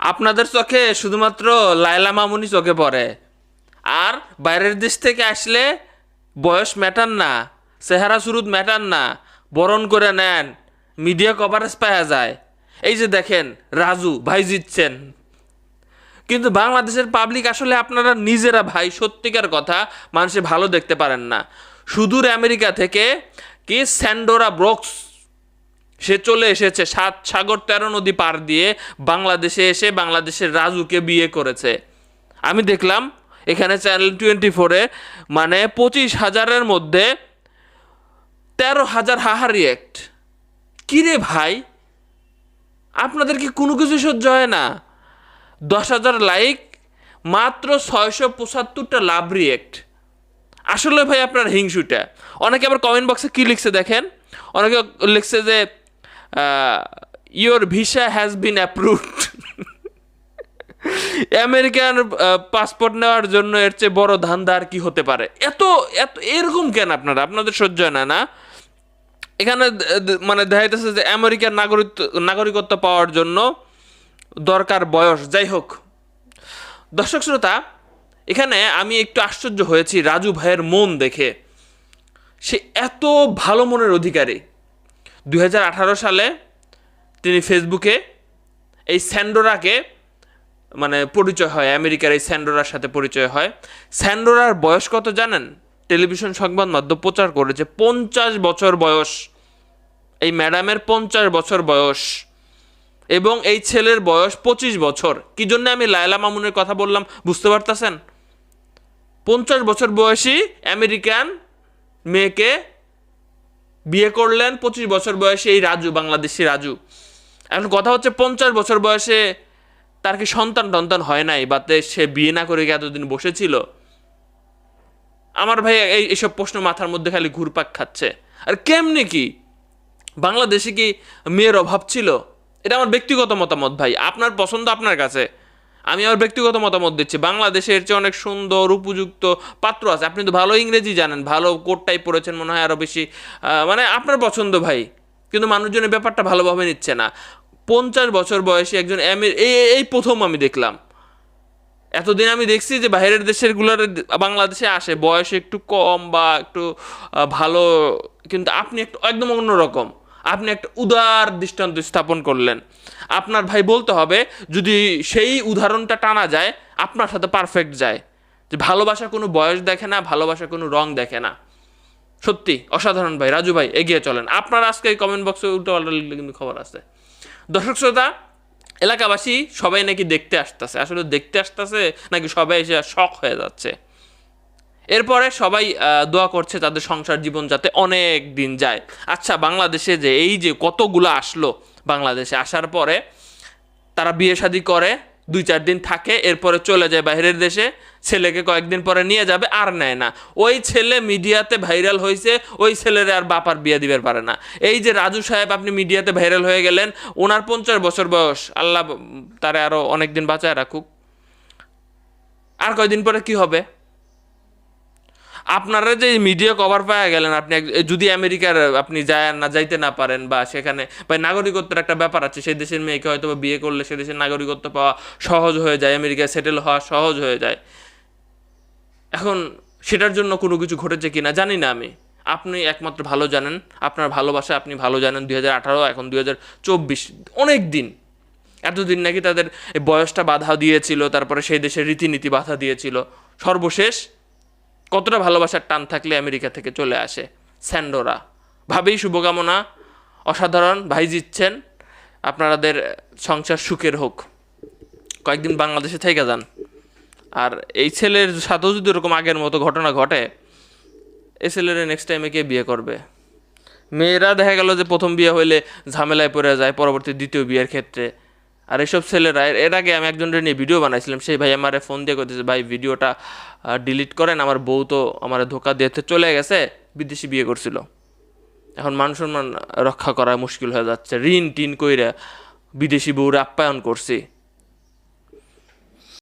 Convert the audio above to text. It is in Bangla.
আপনাদের চোখে শুধুমাত্র লায়লা মামুনি চোখে পড়ে। আর বাইরের দেশ থেকে আসলে বয়স ম্যাটার না, চেহারা সুরুদ ম্যাটার না, বরণ করে নেন মিডিয়া কভারেজ পাওয়া যায়। এই যে দেখেন, রাজু ভাই জিতছেন। কিন্তু বাংলাদেশের পাবলিক আসলে আপনারা নিজেরা ভাই, সত্যিকার কথা মানুষে ভালো দেখতে পারেন না। সুদূর আমেরিকা থেকে কি স্যান্ডোরা ব্রোক্স সে চলে এসেছে সাত সাগর তেরো নদী পার দিয়ে বাংলাদেশে এসে বাংলাদেশের রাজুকে বিয়ে করেছে। আমি দেখলাম এখানে চ্যানেল টোয়েন্টি ফোরে মানে পঁচিশ হাজারের মধ্যে তেরো হাজার হাহা রিয়েক্ট কিরে ভাই? আপনাদের কি কোনো কিছু সহ্য হয় না? দশ হাজার লাইক মাত্র ছয়শো পঁচাত্তরটা লাভ রিয়েক্ট আসলে ভাই আপনার হিংসুটা। অনেকে আবার কমেন্ট বক্সে কি লিখছে দেখেন? অনেকে লিখছে যে your visa has been approved American passport নেওয়ার জন্য এর চেয়ে বড় ধান্দা আর কি হতে পারে? এত এত, এরকম কেন আপনারা? আপনাদের সহ্য হয় না না? এখানে মানে দেখা যাচ্ছে যে আমেরিকার নাগরিক নাগরিকত্ব পাওয়ার জন্য দরকার বয়স। যাই হোক। দর্শক শ্রোতা, এখানে আমি একটু আশ্চর্য হয়েছি রাজু ভাইয়ের মন দেখে। সে এত ভালো মনের অধিকারী। দুই হাজার আঠারো সালে তিনি ফেসবুকে এই স্যান্ডোরাকে মানে পরিচয় হয়, আমেরিকার এই স্যান্ডোরার সাথে পরিচয় হয়। স্যান্ডোরার বয়স কত জানেন? টেলিভিশন সংবাদ মাধ্যম প্রচার করেছে, পঞ্চাশ বছর বয়স। এই ম্যাডামের পঞ্চাশ বছর বয়স। এবং এই ছেলের বয়স পঁচিশ বছর। কি জন্য আমি লায়লা মামুনের কথা বললাম, বুঝতে পারতেছেন? পঞ্চাশ বছর বয়সী আমেরিকান মেয়েকে বিয়ে করলেন, পঁচিশ বছর বয়সে এই রাজু, বাংলাদেশি রাজু। এখন কথা হচ্ছে পঞ্চাশ বছর বয়সে তার কি সন্তান টন্তান হয় নাই, বা সে বিয়ে না করে এতদিন বসেছিল? আমার ভাই এই এইসব প্রশ্ন মাথার মধ্যে খালি ঘুরপাক খাচ্ছে। আর কেমনি কি? বাংলাদেশে কি মেয়ের অভাব ছিল? এটা আমার ব্যক্তিগত মতামত ভাই। আপনার পছন্দ আপনার কাছে। আমি আমার ব্যক্তিগত মতামত দিচ্ছি। বাংলাদেশে এর চেয়ে অনেক সুন্দর, উপযুক্ত পাত্র আছে। আপনি তো ভালো ইংরেজি জানেন, ভালো কোটটাই পড়েছেন, মনে হয় আরও বেশি মানে আপনার পছন্দ ভাই, কিন্তু মানুষজনের ব্যাপারটা ভালোভাবে নিচ্ছে না। পঞ্চাশ বছর বয়সী একজন এই- এই প্রথম আমি দেখলাম। এতদিন আমি দেখছি যে বাইরের দেশেরগুলোর বাংলাদেশে আসে, বয়স একটু কম বা একটু ভালো, কিন্তু আপনি একটু একদম অন্যরকম। আপনি একটা উদার দৃষ্টান্ত স্থাপন করলেন। আপনার ভাই বলতে হবে, যদি সেই উদাহরণটা টানা যায়, আপনার সাথে পারফেক্ট যায়। যে ভালোবাসা কোনো বয়স দেখে না ভালোবাসা কোনো রং দেখে না। সত্যি, অসাধারণ ভাই, রাজু ভাই, এগিয়ে চলেন। আপনার আজকে এই কমেন্ট বক্সে উল্টো লিখলে কিন্তু খবর আছে। দর্শক শ্রোতা, এলাকাবাসী সবাই নাকি দেখতে আসতেছে। আসলে দেখতে আসতেছে নাকি সবাই এসে শখ হয়ে যাচ্ছে? এরপরে সবাই দোয়া করছে তাদের সংসার জীবন যাতে অনেক দিন যায়। আচ্ছা বাংলাদেশে যে এই যে কতগুলো আসলো বাংলাদেশে, আসার পরে তারা বিয়ে শাদী করে, দুই চার দিন থাকে, এরপরে চলে যায় বাইরের দেশে, ছেলেকে কয়েকদিন পরে নিয়ে যাবে, আর নেয় না। ওই ছেলে মিডিয়াতে ভাইরাল হয়েছে, ওই ছেলের আর বাপার বিয়ে দিবে পারে না। এই যে রাজু সাহেব, আপনি মিডিয়াতে ভাইরাল হয়ে গেলেন, ওনার পঞ্চাশ বছর বয়স। আল্লাহ তারে আরও অনেক দিন বাঁচায় রাখুক। আর কয়দিন পরে কি হবে? আপনারা যে মিডিয়া কভার পাওয়া গেলেন, আপনি যদি আমেরিকার, আপনি যায় না যাইতে না পারেন বা সেখানে, বা নাগরিকত্বের একটা ব্যাপার আছে, সেই দেশের মেয়েকে হয়তো বা বিয়ে করলে সে দেশের নাগরিকত্ব পাওয়া সহজ হয়ে যায়, আমেরিকায় সেটেল হওয়া সহজ হয়ে যায়। এখন সেটার জন্য কোনো কিছু ঘটেছে কিনা জানি না আমি। আপনি একমাত্র ভালো জানেন, আপনার ভালোবাসা আপনি ভালো জানেন দুই হাজার আঠারো, এখন দুই হাজার চব্বিশ, অনেক দিন। এতদিন নাকি তাদের বয়সটা বাধা দিয়েছিল, তারপরে সেই দেশের রীতিনীতি বাধা দিয়েছিল। সর্বশেষ কতটা ভালোবাসার টান থাকলে আমেরিকা থেকে চলে আসে? স্যান্ডোরা। ভাবেই শুভকামনা। অসাধারণ, ভাই জিতছেন। আপনাদের সংসার সুখের হোক। কয়েকদিন বাংলাদেশে থেকে যান। আর এই ছেলের সাথেও যদি ওরকম আগের মতো ঘটনা ঘটে এই ছেলের নেক্সট টাইমে কে বিয়ে করবে? মেয়েরা দেখা গেল যে প্রথম বিয়ে হইলে ঝামেলায় পড়ে যায়, পরবর্তী দ্বিতীয় বিয়ের ক্ষেত্রে। আর এসব ছেলেরা, এর- আগে আমি একজনের নিয়ে ভিডিও বানাইছিলাম, সেই ভাই আমার ফোন দিয়ে করতেছে ভাই ভিডিওটা ডিলিট করেন, আমার বউ তো আমার ধোকা দিয়েতে চলে গেছে, বিদেশি বিয়ে করছিল। এখন মান সম্মান রক্ষা করা মুশকিল হয়ে যাচ্ছে ঋণ টিন কইরা বিদেশি বউরে আপ্যায়ন করছি।